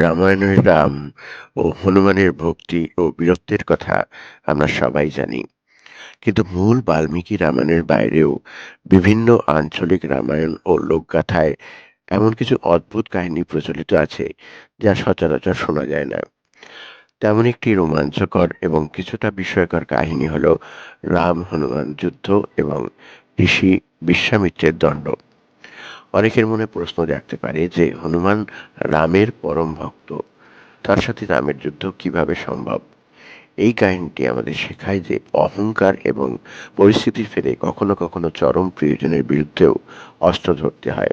রামায়ণের রাম ও হনুমানের ভক্তি ও বীরত্বের কথা আমরা সবাই জানি। কিন্তু মূল বাল্মীকি রামায়ণের বাইরেও বিভিন্ন আঞ্চলিক রামায়ণ ও লোকগাথায় এমন কিছু অদ্ভুত কাহিনী প্রচলিত আছে যা সচরাচর শোনা যায় না। তেমন একটি রোমাঞ্চকর এবং কিছুটা বিস্ময়কর কাহিনী হল রাম হনুমান যুদ্ধ এবং ঋষি বিশ্বামিত্রের দণ্ড। অনেকের মনে প্রশ্ন জাগতে পারে যে হনুমান রামের পরম ভক্ত, তার সাথে রামের যুদ্ধ কীভাবে সম্ভব? এই কাহিনীটি আমাদের শেখায় যে অহংকার এবং পরিস্থিতির ফেলে কখনো কখনো চরম প্রয়োজনের বিরুদ্ধেও অস্ত্র ধরতে হয়।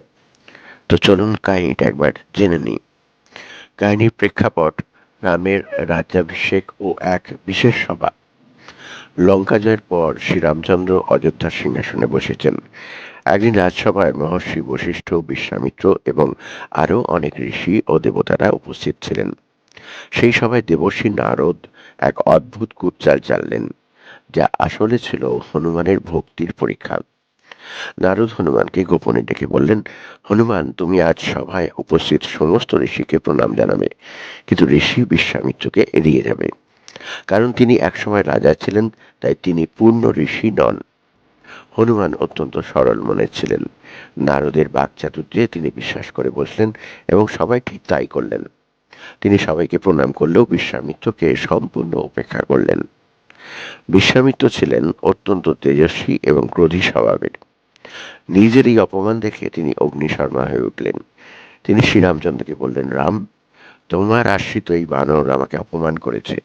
তো চলুন কাহিনীটা একবার জেনে নিই। কাহিনীর প্রেক্ষাপট, রামের রাজ্যাভিষেক ও এক বিশেষ সভা। লঙ্কা জয়ের পর শ্রীরামচন্দ্র অযোধ্যার সিংহাসনে বসেছেন। একদিন রাজসভায় মহর্ষি বশিষ্ঠ বিশ্বামিত্র এবং আরও অনেক ঋষি ও দেবতারা উপস্থিত ছিলেন। সেই সভায় দেবর্ষী নারদ এক অদ্ভুত কুটচাল চাললেন যা আসলে ছিল হনুমানের ভক্তির পরীক্ষা। নারদ হনুমানকে গোপনে ডেকে বললেন, হনুমান, তুমি আজ সভায় উপস্থিত সমস্ত ঋষিকে প্রণাম জানাবে, কিন্তু ঋষি বিশ্বামিত্রকে এড়িয়ে যাবে। কারণ তিনি একসময় রাজা ছিলেন, তাই তিনি পূর্ণ ঋষি নন। হনুমান অত্যন্ত সরল মনের ছিলেন। নারদের বাকচাতুর্যে তিনি বিশ্বাস করে বসলেন এবং সবাই ঠিক তাই করলেন। তিনি সবাইকে প্রণাম করলেও বিশ্বামিত্রকে সম্পূর্ণ উপেক্ষা করলেন। বিশ্বামিত্র ছিলেন অত্যন্ত তেজস্বী এবং ক্রোধী স্বভাবের। নিজের এই অপমান দেখে তিনি অগ্নিশর্মা হয়ে উঠলেন। তিনি শ্রীরামচন্দ্রকে বললেন, রাম, তোমার আশ্রিত এই বানর আমাকে অপমান করেছে।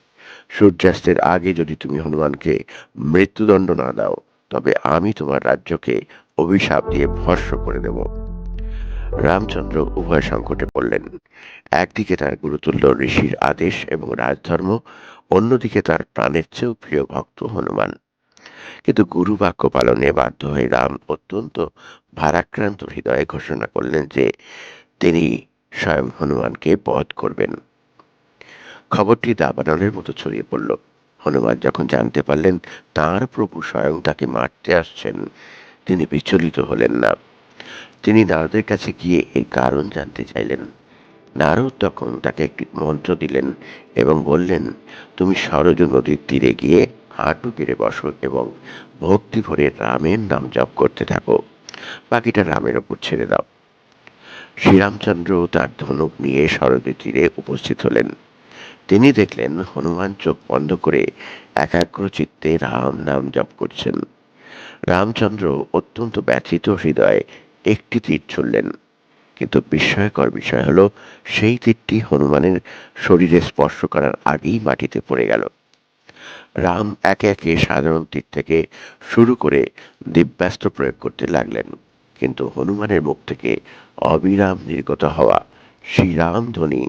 সূর্যাস্তের আগে যদি তুমি হনুমানকে মৃত্যুদণ্ড না দাও তবে আমি তোমার রাজ্যকে অভিশাপ দিয়ে ভস্ম করে দেব। রামচন্দ্র উভয় সংকটে পড়লেন। একদিকে তার গুরুতুল্য ঋষির আদেশ এবং রাজধর্ম, অন্যদিকে তার প্রাণের চেয়েও প্রিয় ভক্ত হনুমান। কিন্তু গুরু বাক্য পালনে বাধ্য হয়ে রাম অত্যন্ত ভারাক্রান্ত হৃদয়ে ঘোষণা করলেন যে তিনি স্বয়ং হনুমানকে বধ করবেন। খবরটি দাবানলের মতো ছড়িয়ে পড়ল। হনুমান যখন জানতে পারলেন, তার প্রভু স্বয়ং তাকে মারতে আসছেন, তিনি বিচলিত হলেন না। তিনি নারদের কাছে গিয়ে এই কারণ জানতে চাইলেন। নারদ তখন তাকে একটি মন্ত্র দিলেন এবং বললেন, তুমি সরজ নদীর তীরে গিয়ে হাঁটু কেড়ে বসো এবং ভক্তি ভরে রামের নাম জপ করতে থাকো। বাকিটা রামের ওপর ছেড়ে দাও। শ্রীরামচন্দ্র তার ধনুক নিয়ে শরদের তীরে উপস্থিত হলেন। তিনি দেখলেন হনুমান চোখ বন্ধ করে একাগ্র চিত্তে রাম নাম জপ করছেন। রামচন্দ্র অত্যন্ত ব্যথিত হৃদয়ে একটি তীর ছুড়লেন। কিন্তু বিস্ময়কর বিষয় হলো, সেই তীরটি হনুমানের শরীরে স্পর্শ করার আগেই মাটিতে পড়ে গেল। রাম একে একে সাধারণ তীর থেকে শুরু করে দিব্যাস্ত্র প্রয়োগ করতে লাগলেন। কিন্তু হনুমানের মুখ থেকে অবিরাম নির্গত হওয়া শ্রীরাম ধ্বনি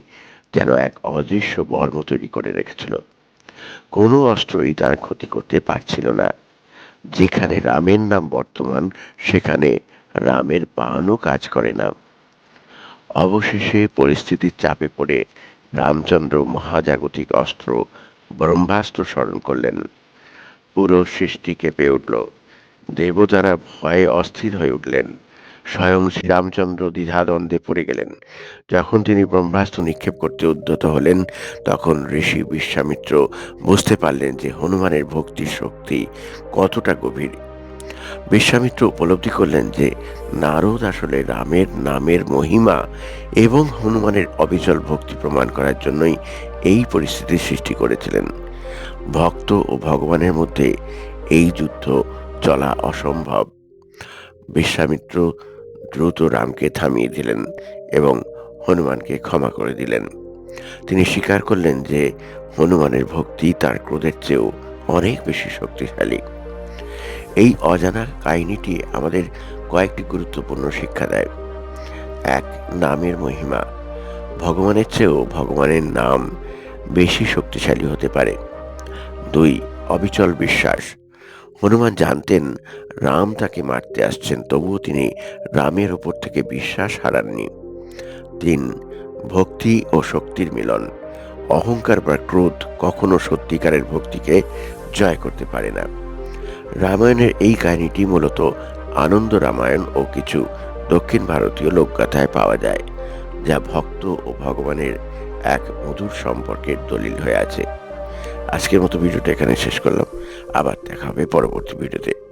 যেন এক অদৃশ্য বর্ম তৈরি করে রেখেছিল। কোনো অস্ত্রই তার ক্ষতি করতে পারছিল না। যেখানে রামের নাম বর্তমান, সেখানে রামের বানও কাজ করে না। অবশেষে পরিস্থিতির চাপে পড়ে রামচন্দ্র মহাজাগতিক অস্ত্র ব্রহ্মাস্ত্র স্মরণ করলেন। পুরো সৃষ্টি কেঁপে উঠল। দেবতারা ভয়ে অস্থির হয়ে উঠলেন। স্বয়ং শ্রীরামচন্দ্র দ্বিধাদ্বন্দ্বে পড়ে গেলেন। যখন তিনি ব্রহ্মাস্ত্র নিক্ষেপ করতে উদ্যত হলেন, তখন ঋষি বিশ্বামিত্র বুঝতে পারলেন যে হনুমানের ভক্তির শক্তি কতটা গভীর। বিশ্বামিত্র উপলব্ধি করলেন যে নারদ আসলে রামের নামের মহিমা এবং হনুমানের অবিচল ভক্তি প্রমাণ করার জন্যই এই পরিস্থিতির সৃষ্টি করেছিলেন। ভক্ত ও ভগবানের মধ্যে এই যুদ্ধ চলা অসম্ভব। বিশ্বামিত্র দ্রুত রামকে থামিয়ে দিলেন এবং হনুমানকে ক্ষমা করে দিলেন। তিনি স্বীকার করলেন যে হনুমানের ভক্তি তার ক্রোধের চেয়েও অনেক বেশি শক্তিশালী। এই অজানা কাহিনীটি আমাদের কয়েকটি গুরুত্বপূর্ণ শিক্ষা দেয়। এক, নামের মহিমা। ভগবানের চেয়েও ভগবানের নাম বেশি শক্তিশালী হতে পারে। দুই, অবিচল বিশ্বাস। হনুমান জানতেন, রাম তাকে মারতে আসছেন, তবুও তিনি রামের ওপর থেকে বিশ্বাস হারাননি। তিন, ভক্তি ও শক্তির মিলন। অহংকার বা ক্রোধ কখনো সত্যিকারের ভক্তিকে জয় করতে পারে না। রামায়ণের এই কাহিনীটি মূলত আনন্দ রামায়ণ ও কিছু দক্ষিণ ভারতীয় লোকগাথায় পাওয়া যায়, যা ভক্ত ও ভগবানের এক মধুর সম্পর্কের দলিল হয়ে আছে। আজকের মতো ভিডিওটা এখানে শেষ করলাম। আবার দেখা হবে পরবর্তী ভিডিওতে।